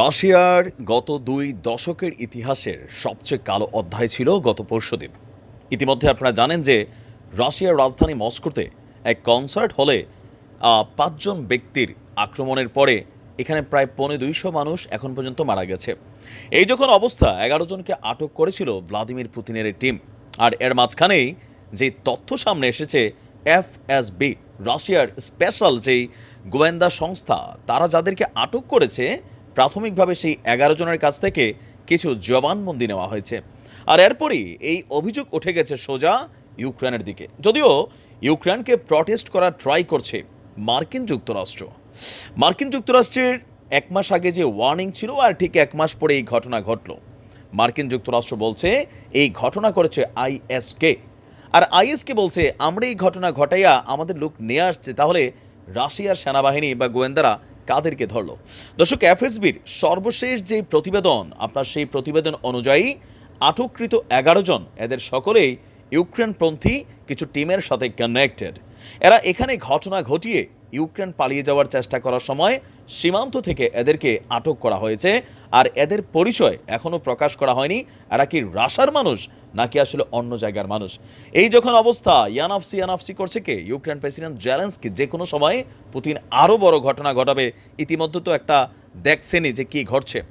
রাশিয়ার গত দুই দশকের ইতিহাসের সবচেয়ে কালো অধ্যায় ছিল গত পরশুদিন ইতিমধ্যে আপনারা জানেন যে রাশিয়ার রাজধানী মস্কোতে এক কনসার্ট হলে পাঁচজন ব্যক্তির আক্রমণের পরে এখানে প্রায় পৌনে দুইশো মানুষ এখন পর্যন্ত মারা গেছে। এই যখন অবস্থা, এগারো জনকে আটক করেছিল ভ্লাদিমির পুতিনের টিম। আর এর মাঝখানেই যে তথ্য সামনে এসেছে, এফ এস বি, রাশিয়ার স্পেশাল যেই গোয়েন্দা সংস্থা, তারা যাদেরকে আটক করেছে প্রাথমিকভাবে সেই এগারো জনের কাছ থেকে কিছু জবানবন্দি নেওয়া হয়েছে। আর এরপরই এই অভিযোগ উঠে গেছে সোজা ইউক্রেনের দিকে। যদিও ইউক্রেনকে প্রটেস্ট করার ট্রাই করছে মার্কিন যুক্তরাষ্ট্র। মার্কিন যুক্তরাষ্ট্রের এক মাস আগে যে ওয়ার্নিং ছিল, আর ঠিক এক মাস পরে এই ঘটনা ঘটলো। মার্কিন যুক্তরাষ্ট্র বলছে, এই ঘটনা করেছে আইএসকে। আর আইএসকে বলছে, আমরা এই ঘটনা ঘটাইয়া আমাদের লোক নিয়ে আসছে, তাহলে রাশিয়ার সেনাবাহিনী বা গোয়েন্দারা কাদেরকে ধরলো। দর্শক, এফএসবির সর্বশেষ যে প্রতিবেদন, আপনার সেই প্রতিবেদন অনুযায়ী আটককৃত এগারো জন, এদের সকলেই ইউক্রেনপন্থী কিছু টিমের সাথে কানেক্টেড এরা এখানে ঘটনা ঘটিয়ে ইউক্রেন পালিয়ে যাওয়ার চেষ্টা করার সময় সীমান্ত থেকে এদেরকে আটক করা হয়েছে। আর এদের পরিচয় এখনও প্রকাশ করা হয়নি। এরা কি রাশার মানুষ নাকি আসলে অন্য জায়গার মানুষ? এই যখন অবস্থা, ইয়ানাফসি ইয়ানাফসি করছে কে? ইউক্রেন প্রেসিডেন্ট জেলেন্সকি যে কোনো সময় পুতিন আরও বড় ঘটনা ঘটাবে। ইতিমধ্যে তো একটা দেখছেনি যে কি ঘটছে।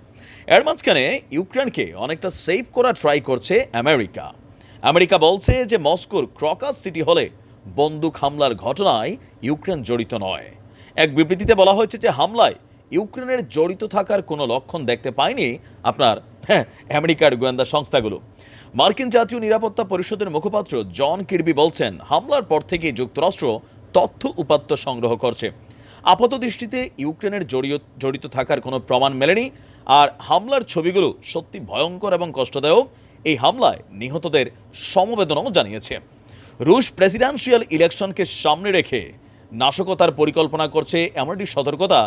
এর মাঝখানে ইউক্রেনকে অনেকটা সেভ করা ট্রাই করছে আমেরিকা। আমেরিকা বলছে যে মস্কোর ক্রকাস সিটি হলে বন্দুক হামলার ঘটনায় ইউক্রেন জড়িত নয়। এক বিবৃতিতে বলা হয়েছে যে হামলায় ইউক্রেনের জড়িত থাকার কোনো লক্ষণ দেখতে পায়নি আপনার হ্যাঁ, আমেরিকার গোয়েন্দা সংস্থাগুলো। মার্কিন জাতীয় নিরাপত্তা পরিষদের মুখপাত্র জন কিরবি বলছেন হামলার পর থেকেই যুক্তরাষ্ট্র তথ্য উপাত্ত সংগ্রহ করছে। আপাত দৃষ্টিতে ইউক্রেনের জড়িত জড়িত থাকার কোনো প্রমাণ মেলেনি আর হামলার ছবিগুলো সত্যি ভয়ঙ্কর এবং কষ্টদায়ক। এই হামলায় নিহতদের সমবেদনাও জানিয়েছে। রুশ প্রেসিডেন্সিয়াল ইলেকশনকে সামনে রেখে নাশকতার পরিকল্পনা করছে এমন একটি সতর্কতা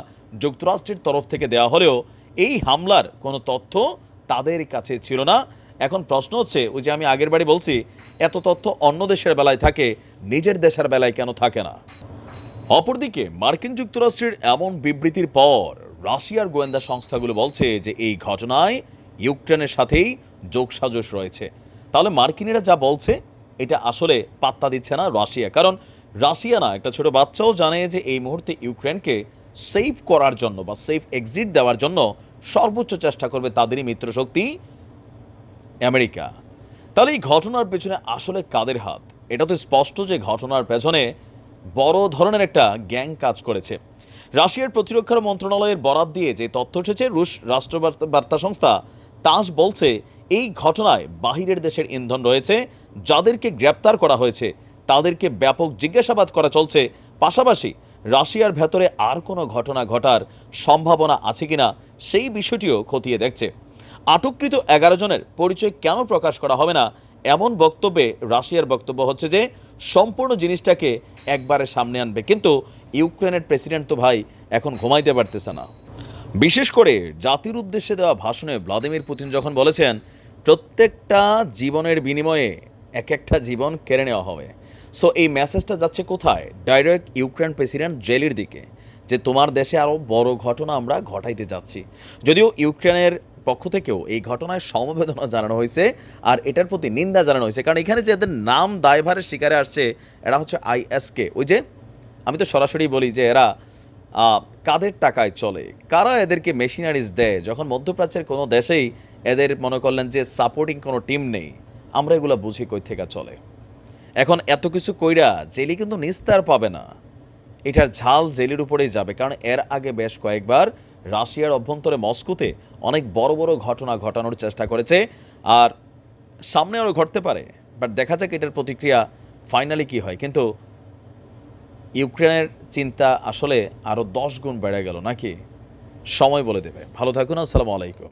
যুক্তরাষ্ট্রের তরফ থেকে দেওয়া হলেও এই হামলার কোনো তথ্য তাদের কাছে ছিল না। এখন প্রশ্ন হচ্ছে, ওই যে আমি আগের বাড়ি বলছি, এত তথ্য অন্য দেশের বেলায় থাকে, নিজের দেশের বেলায় কেন থাকে না? অপরদিকে, মার্কিন যুক্তরাষ্ট্রের এমন বিবৃতির পর রাশিয়ার গোয়েন্দা সংস্থাগুলো বলছে যে এই ঘটনায় ইউক্রেনের সাথেই যোগসাজশ রয়েছে। তাহলে মার্কিনেরা যা বলছে এটা আসলে পাত্তা দিচ্ছে না রাশিয়া। কারণ রাশিয়া না, একটা ছোট বাচ্চাও জানে যে এই মুহূর্তে ইউক্রেনকে সেভ করার জন্য বা সেফ এক্সিট দেওয়ার জন্য সর্বোচ্চ চেষ্টা করবে তাদেরই মিত্রশক্তি আমেরিকা। তাহলে এই ঘটনার পেছনে আসলে কাদের হাত? এটা তো স্পষ্ট যে ঘটনার পেছনে বড় ধরনের একটা গ্যাং কাজ করেছে। রাশিয়ার প্রতিরক্ষা মন্ত্রণালয়ের বরাত দিয়ে যে তথ্য এসেছে, রুশ রাষ্ট্র বার্তা- বার্তা সংস্থা তাস বলছে এই ঘটনায় বাহিরের দেশের ইন্ধন রয়েছে, যাদেরকে গ্রেপ্তার করা হয়েছে, তাদেরকে ব্যাপক জিজ্ঞাসাবাদ করা চলছে। পাশাপাশি রাশিয়ার ভেতরে আর কোনো ঘটনা ঘটার সম্ভাবনা আছে কিনা, সেই বিষয়টিও খতিয়ে দেখছে। আটককৃত এগারো জনের পরিচয় কেন প্রকাশ করা হবে না, এমন বক্তব্যে রাশিয়ার বক্তব্য হচ্ছে যে, সম্পূর্ণ জিনিসটাকে একবারে সামনে আনবে। কিন্তু ইউক্রেনের প্রেসিডেন্ট তো ভাই এখন ঘুমাইতে পারতেছে না। বিশেষ করে জাতির উদ্দেশ্যে দেওয়া ভাষণে ভ্লাদিমির পুতিন যখন বলেছেন, প্রত্যেকটা জীবনের বিনিময়ে এক একটা জীবন কেড়ে নেওয়া হবে। সো এই মেসেজটা যাচ্ছে কোথায়? ডাইরেক্ট ইউক্রেন প্রেসিডেন্ট জেলির দিকে, যে তোমার দেশে আরও বড় ঘটনা আমরা ঘটাইতে যাচ্ছি। যদিও ইউক্রেনের পক্ষ থেকেও এই ঘটনায় সমবেদনা জানানো হয়েছে, আর এটার প্রতি নিন্দা জানানো হয়েছে। কারণ এখানে যে এদের নাম দায়ভারের শিকারে আসছে, এরা হচ্ছে আইএসকে ওই যে, আমি তো সরাসরি বলি যে এরা কাদের টাকায় চলে? কারা এদেরকে মেশিনারিজ দেয়? যখন মধ্যপ্রাচ্যের কোনো দেশেই এদের মনে করলেন যে সাপোর্টিং কোনো টিম নেই, আমরা এগুলো বুঝি কই থেকে চলে। এখন এত কিছু কইরা জেলি কিন্তু নিস্তার পাবে না। এটার ঝাল জেলির উপরেই যাবে, কারণ এর আগে বেশ কয়েকবার রাশিয়ার অভ্যন্তরে মস্কোতে অনেক বড় বড় ঘটনা ঘটানোর চেষ্টা করেছে, আর সামনে আরও ঘটতে পারে, বাট দেখা যাক এটার প্রতিক্রিয়া ফাইনালি কি হয়। কিন্তু ইউক্রেনের চিন্তা আসলে আরও দশ গুণ বেড়ে গেল নাকি? সময় বলে দেবে। ভালো থাকুন, আসসালামু আলাইকুম।